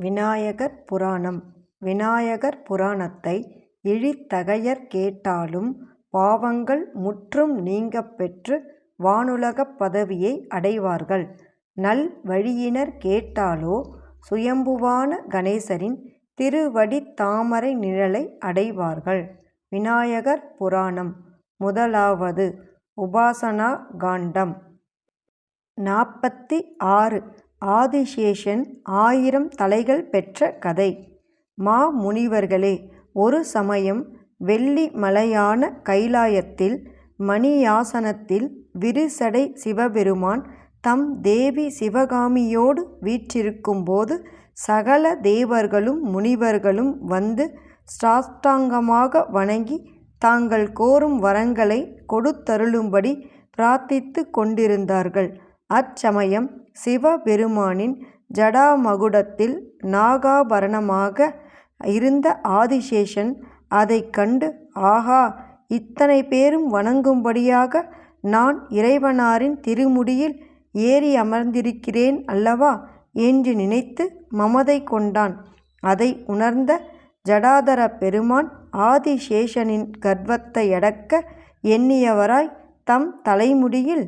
விநாயகர் புராணம் விநாயகர் புராணத்தை இழித்தகையர் கேட்டாலும் பாவங்கள் முற்றும் நீங்கப் பெற்று வானுலகப் பதவியை அடைவார்கள். நல் வழியினர் கேட்டாலோ சுயம்புவான கணேசரின் திருவடித் தாமரை நிழலை அடைவார்கள். விநாயகர் புராணம் முதலாவது உபாசனா காண்டம் நாற்பத்தி ஆறு ஆதிசேஷன் ஆயிரம் தலைகள் பெற்ற கதை மா முனிவர்களே ஒரு சமயம் வெள்ளி மலையான கைலாயத்தில் மணியாசனத்தில் விரிசடை சிவபெருமான் தம் தேவி சிவகாமியோடு வீற்றிருக்கும்போது சகல தேவர்களும் முனிவர்களும் வந்து சாஷ்டாங்கமாக வணங்கி தாங்கள் கோரும் வரங்களை கொடுத்தருளும்படி பிரார்த்தித்துக் கொண்டிருந்தார்கள். அச்சமயம் சிவபெருமானின் ஜடாமகுடத்தில் நாகாபரணமாக இருந்த ஆதிசேஷன் அதைக் கண்டு ஆஹா இத்தனை பேரும் வணங்கும்படியாக நான் இறைவனாரின் திருமுடியில் ஏறி அமர்ந்திருக்கிறேன் அல்லவா என்று நினைத்து மமதை கொண்டான். அதை உணர்ந்த ஜடாதர பெருமான் ஆதிசேஷனின் கர்வத்தையடக்க எண்ணியவராய் தம் தலைமுடியில்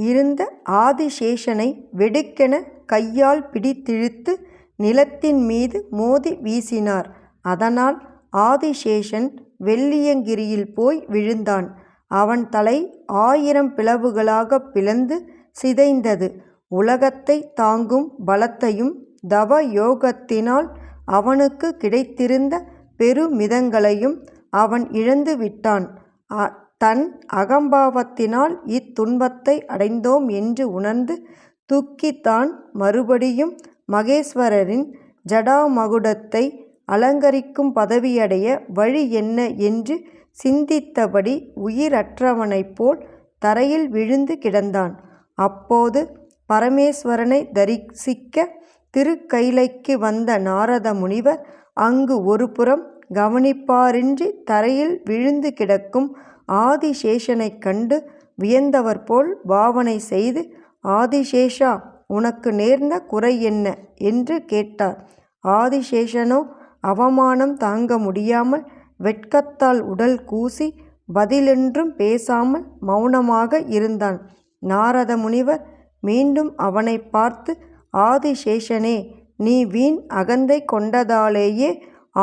இருந்த ஆதிசேஷனை வெடுக்கென கையால் பிடித்திழுத்து நிலத்தின் மீது மோதி வீசினார். அதனால் ஆதிசேஷன் வெள்ளியங்கிரியில் போய் விழுந்தான். அவன் தலை ஆயிரம் பிளவுகளாகப் பிளந்து சிதைந்தது. உலகத்தை தாங்கும் பலத்தையும் தவ யோகத்தினால் அவனுக்கு கிடைத்திருந்த பெருமிதங்களையும் அவன் இழந்து விட்டான். தன் அகம்பாவத்தினால் இத்துன்பத்தை அடைந்தோம் என்று உணர்ந்து துக்கித்தான் மறுபடியும் மகேஸ்வரரின் ஜடாமகுடத்தை அலங்கரிக்கும் பதவியடைய வழி என்ன என்று சிந்தித்தபடி உயிரற்றவனைப் போல் தரையில் விழுந்து கிடந்தான். அப்போது பரமேஸ்வரனை தரிசிக்க திருக்கைலைக்கு வந்த நாரத முனிவர் அங்கு ஒருபுறம் கவனிப்பாரின்றி தரையில் விழுந்து கிடக்கும் ஆதிசேஷனைக் கண்டு வியந்தவர் போல் பாவனை செய்து ஆதிசேஷா உனக்கு நேர்ந்த குறை என்ன? என்று கேட்டார். ஆதிசேஷனோ அவமானம் தாங்க முடியாமல் வெட்கத்தால் உடல் கூசி பதிலென்றும் பேசாமல் மௌனமாக இருந்தான். நாரத முனிவர் மீண்டும் அவனை பார்த்து ஆதிசேஷனே நீ வீண் அகந்தை கொண்டதாலேயே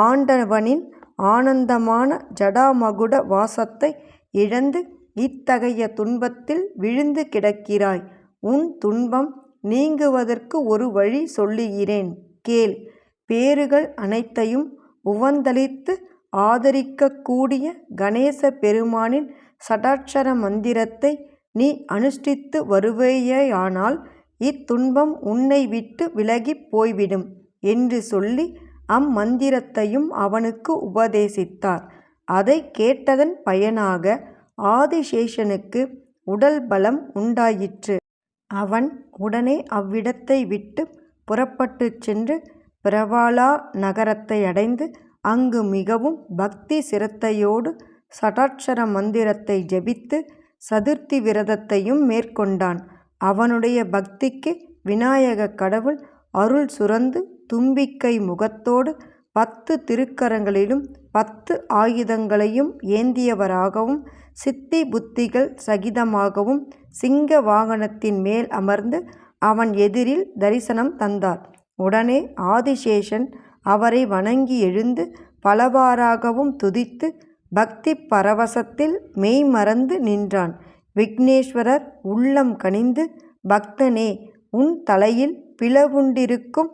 ஆண்டவனின் ஆனந்தமான ஜடாமகுட வாசத்தை இழந்து இத்தகைய துன்பத்தில் விழுந்து கிடக்கிறாய். உன் துன்பம் நீங்குவதற்கு ஒரு வழி சொல்லுகிறேன் கேள். பேறுகள் அனைத்தையும் உவந்தளித்து ஆதரிக்கக்கூடிய கணேச பெருமானின் சடாட்சர மந்திரத்தை நீ அனுஷ்டித்து வருவேயானால் இத்துன்பம் உன்னை விட்டு விலகிப் போய்விடும் என்று சொல்லி அம்மந்திரத்தையும் அவனுக்கு உபதேசித்தார். அதை கேட்டதன் பயனாக ஆதிசேஷனுக்கு உடல் பலம் உண்டாயிற்று. அவன் உடனே அவ்விடத்தை விட்டு புறப்பட்டுச் சென்று பிரவாலா நகரத்தை அடைந்து அங்கு மிகவும் பக்தி சிரத்தையோடு சடாட்சர மந்திரத்தை ஜபித்து சதுர்த்தி விரதத்தையும் மேற்கொண்டான். அவனுடைய பக்திக்கு விநாயக கடவுள் அருள் சுரந்து தும்பிக்கை முகத்தோடு பத்து திருக்கரங்களிலும் பத்து ஆயுதங்களையும் ஏந்தியவராகவும் சித்தி புத்திகள் சகிதமாகவும் சிங்க வாகனத்தின் மேல் அமர்ந்து அவன் எதிரில் தரிசனம் தந்தார். உடனே ஆதிசேஷன் அவரை வணங்கி எழுந்து பலவாறாகவும் துதித்து பக்தி பரவசத்தில் மெய்மறந்து நின்றான். விக்னேஸ்வரர் உள்ளம் கனிந்து பக்தனே உன் தலையில் பிளவுண்டிருக்கும்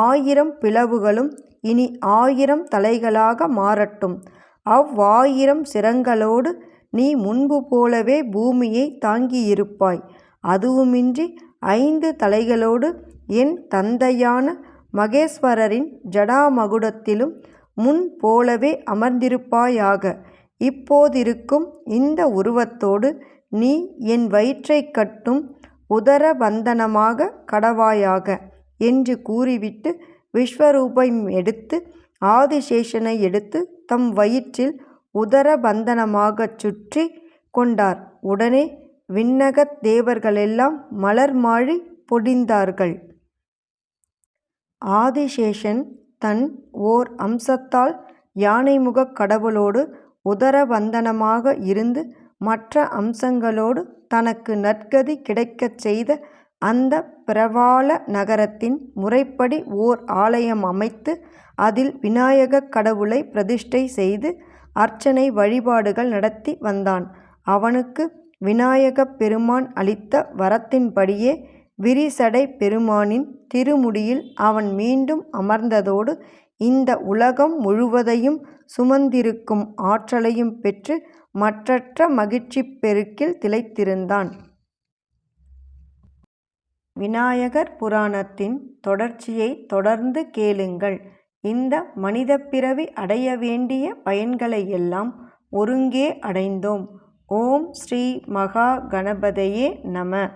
ஆயிரம் பிளவுகளும் இனி ஆயிரம் தலைகளாக மாறட்டும். அவ்வாயிரம் சிரங்களோடு நீ முன்பு போலவே பூமியைத் தாங்கியிருப்பாய். அதுவுமின்றி ஐந்து தலைகளோடு என் தந்தையான மகேஸ்வரரின் ஜடாமகுடத்திலும் முன் போலவே அமர்ந்திருப்பாயாக. இப்போதிருக்கும் இந்த உருவத்தோடு நீ என் வயிற்றை கட்டும் உதர வந்தனமாக கடவாயாக. என்று கூறிவிட்டு விஸ்வரூபம் எடுத்து ஆதிசேஷனை எடுத்து தம் வயிற்றில் உதரபந்தனமாகச் சுற்றி கொண்டார். உடனே விண்ணகத் தேவர்களெல்லாம் மலர் மாழி பொடிந்தார்கள் ஆதிசேஷன் தன் ஓர் அம்சத்தால் யானைமுகக் கடவுளோடு உதரபந்தனமாக இருந்து மற்ற அம்சங்களோடு தனக்கு நற்கதி கிடைக்கச் செய்த அந்த பிரவாள நகரத்தின் முறைப்படி ஓர் ஆலயம் அமைத்து அதில் விநாயகக் கடவுளைப் பிரதிஷ்டை செய்து அர்ச்சனை வழிபாடுகள் நடத்தி வந்தான். அவனுக்கு விநாயகப் பெருமான் அளித்த வரத்தின்படியே விரிசடைப் பெருமானின் திருமுடியில் அவன் மீண்டும் அமர்ந்ததோடு இந்த உலகம் முழுவதையும் சுமந்திருக்கும் ஆற்றலையும் பெற்று மற்றற்ற மகிழ்ச்சி பெருக்கில் திளைத்திருந்தான். விநாயகர் புராணத்தின் தொடர்ச்சியைத் தொடர்ந்து கேளுங்கள். இந்த மனிதப் பிறவி அடைய வேண்டிய பயன்களையெல்லாம் ஒருங்கே அடைந்தோம். ஓம் ஸ்ரீ மகா கணபதையே நம